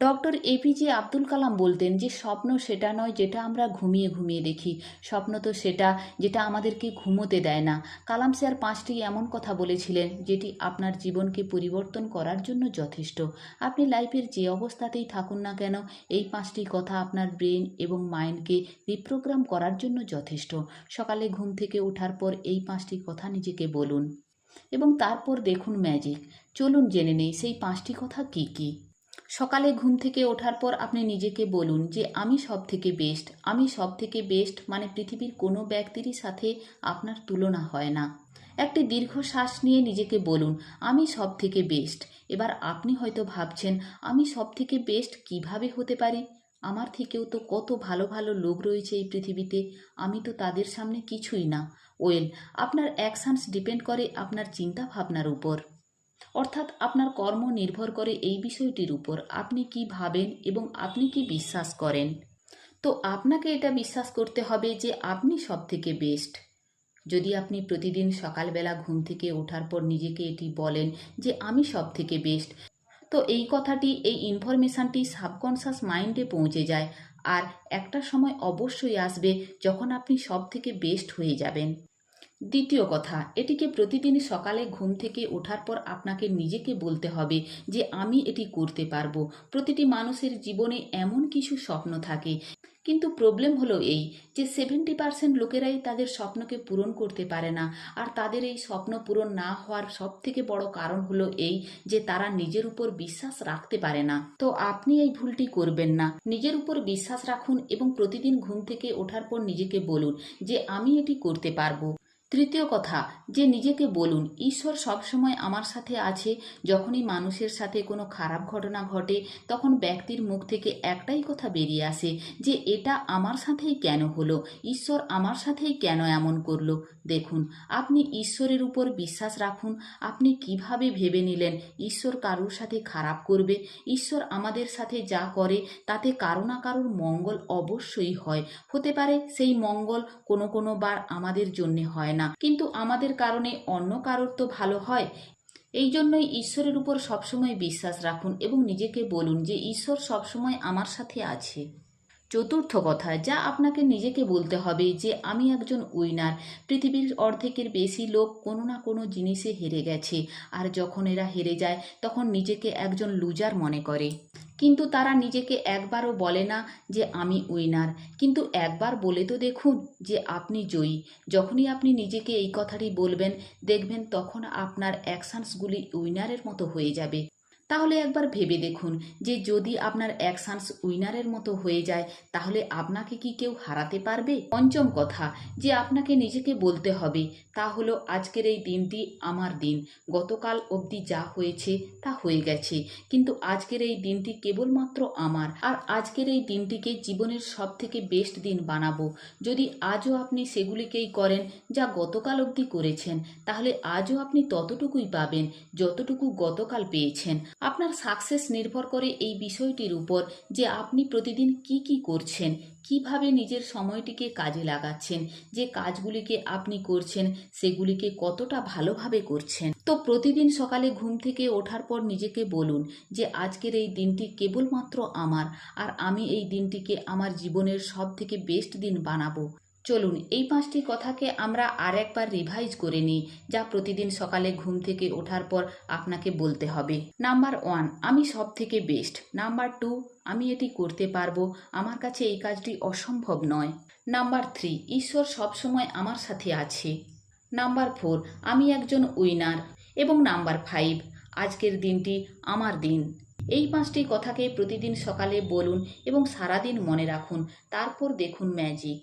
Doctor APJ Abdul Kalam বলতেন যে, স্বপ্ন সেটা নয় যেটা আমরা ঘুমিয়ে ঘুমিয়ে দেখি। স্বপ্ন তো সেটা যেটা আমাদেরকে ঘুমোতে দেয় না। কালাম স্যার পাঁচটি এমন কথা বলেছিলেন যেটি আপনার জীবনকে পরিবর্তন করার জন্য যথেষ্ট। আপনি লাইফের যে অবস্থাতেই থাকুন না কেন, এই পাঁচটি কথা আপনার ব্রেন এবং মাইন্ডকে রিপ্রোগ্রাম করার জন্য যথেষ্ট। সকালে ঘুম থেকে ওঠার পর এই পাঁচটি কথা নিজেকে বলুন। এবং তারপর দেখুন ম্যাজিক। চলুন জেনে নেই সেই পাঁচটি কথা কী কী। সকালে ঘুম থেকে ওঠার পর আপনি নিজেকে বলুন যে, আমি সব থেকে বেস্ট আমি সব থেকে বেস্ট মানে পৃথিবীর কোনো ব্যক্তিরই সাথে আপনার তুলনা হয় না। একটি দীর্ঘ শ্বাস নিয়ে নিজেকে বলুন, আমি সব থেকে বেস্ট এবার আপনি হয়তো ভাবছেন, আমি সব থেকে বেস্ট কীভাবে হতে পারি? আমার থেকেও তো কত ভালো ভালো লোক রয়েছে এই পৃথিবীতে, আমি তো তাদের সামনে কিছুই না। ওয়েল, আপনার অ্যাকশানস ডিপেন্ড করে আপনার চিন্তা ভাবনার উপর। অর্থাৎ আপনার কর্ম নির্ভর করে এই বিষয়টির উপর। আপনি কি ভাবেন এবং আপনি কি বিশ্বাস করেন? তো আপনাকে এটা বিশ্বাস করতে হবে যে আপনি সব থেকে বেস্ট। যদি আপনি প্রতিদিন সকালবেলা ঘুম থেকে ওঠার পর নিজেকে এটি বলেন যে আমি সব থেকে বেস্ট, তো এই কথাটি, এই ইনফরমেশানটি সাবকনসাস মাইন্ডে পৌঁছে যায়। আর একটা সময় অবশ্যই আসবে যখন আপনি সব থেকে বেস্ট হয়ে যাবেন। দ্বিতীয় কথা, এটিকে প্রতিদিন সকালে ঘুম থেকে ওঠার পর আপনাকে নিজেকে বলতে হবে যে, আমি এটি করতে পারব। প্রতিটি মানুষের জীবনে এমন কিছু স্বপ্ন থাকে। কিন্তু প্রবলেম হলো এই যে, সেভেন্টি পার্সেন্ট লোকেরাই তাদের স্বপ্নকে পূরণ করতে পারে না। আর তাদের এই স্বপ্ন পূরণ না হওয়ার সব থেকে বড় কারণ হলো এই যে, তারা নিজের উপর বিশ্বাস রাখতে পারে না। তো আপনি এই ভুলটি করবেন না। নিজের উপর বিশ্বাস রাখুন এবং প্রতিদিন ঘুম থেকে ওঠার পর নিজেকে বলুন যে, আমি এটি করতে পারব। তৃতীয় কথা, যে নিজেকে বলুন, ঈশ্বর সবসময় আমার সাথে আছে। যখনই মানুষের সাথে কোনো খারাপ ঘটনা ঘটে, তখন ব্যক্তির মুখ থেকে একটাই কথা বেরিয়ে আসে, যে এটা আমার সাথেই কেন হলো? ঈশ্বর আমার সাথেই কেন এমন করল? দেখুন, আপনি ঈশ্বরের উপর বিশ্বাস রাখুন। আপনি কীভাবে ভেবে নিলেন ঈশ্বর কারুর সাথে খারাপ করবে? ঈশ্বর আমাদের সাথে যা করে, তাতে কারও না কারোর মঙ্গল অবশ্যই হয়। হতে পারে সেই মঙ্গল কোনো কোনো বার আমাদের জন্যে হয় না। কিন্তু আমাদের কারণে অন্য কারোর তো ভালো হয়। এই জন্যই ঈশ্বরের উপর সবসময় বিশ্বাস রাখুন এবং নিজেকে বলুন যে ঈশ্বর সবসময় আমার সাথে আছে। চতুর্থ কথা, যা আপনাকে নিজেকে বলতে হবে যে, আমি একজন উইনার পৃথিবীর অর্ধেকের বেশি লোক কোনো না কোনো জিনিসে হেরে গেছে। আর যখন এরা হেরে যায়, তখন নিজেকে একজন লুজার মনে করে। কিন্তু তারা নিজেকে একবারও বলে না যে, আমি উইনার কিন্তু একবার বলে তো দেখুন যে, আপনি জয়ী। যখনই আপনি নিজেকে এই কথাটি বলবেন, দেখবেন তখন আপনার অ্যাকশানসগুলি উইনারের মতো হয়ে যাবে। তাহলে একবার ভেবে দেখুন যে যদি আপনার অ্যাকশানস উইনারের মতো হয়ে যায়, তাহলে আপনাকে কি কেউ হারাতে পারবে? পঞ্চম কথা যে আপনাকে নিজেকে বলতে হবে, তা হলো আজকের এই দিনটি আমার দিন। গতকাল অবধি যা হয়েছে তা হয়ে গেছে, কিন্তু আজকের এই দিনটি কেবলমাত্র আমার। আর আজকের এই দিনটিকে জীবনের সব থেকে বেস্ট দিন বানাবো। যদি আজও আপনি সেগুলিকেই করেন যা গতকাল অবধি করেছেন, তাহলে আজও আপনি ততটুকুই পাবেন, যতটুকু গতকাল পেয়েছেন। আপনার সাকসেস নির্ভর করে এই বিষয়টির উপর যে আপনি প্রতিদিন কি কি করছেন, কীভাবে নিজের সময়টিকে কাজে লাগাচ্ছেন, যে কাজগুলিকে আপনি করছেন, সেগুলিকে কতটা ভালোভাবে করছেন। তো প্রতিদিন সকালে ঘুম থেকে ওঠার পর নিজেকে বলুন যে আজকের এই দিনটি কেবলমাত্র আমার, আর আমি এই দিনটিকে আমার জীবনের সব থেকে বেস্ট দিন বানাবো। চলুন, এই পাঁচটি কথাকে আমরা আর একবার রিভাইজ করে নিই, যা প্রতিদিন সকালে ঘুম থেকে ওঠার পর আপনাকে বলতে হবে। নাম্বার ওয়ান আমি সব থেকে বেস্ট নাম্বার টু আমি এটি করতে পারব। আমার কাছে এই কাজটি অসম্ভব নয়। নাম্বার থ্রি ঈশ্বর সবসময় আমার সাথে আছে। নাম্বার ফোর আমি একজন উইনার এবং নাম্বার ফাইভ আজকের দিনটি আমার দিন। এই পাঁচটি কথাকে প্রতিদিন সকালে বলুন এবং সারাদিন মনে রাখুন। তারপর দেখুন ম্যাজিক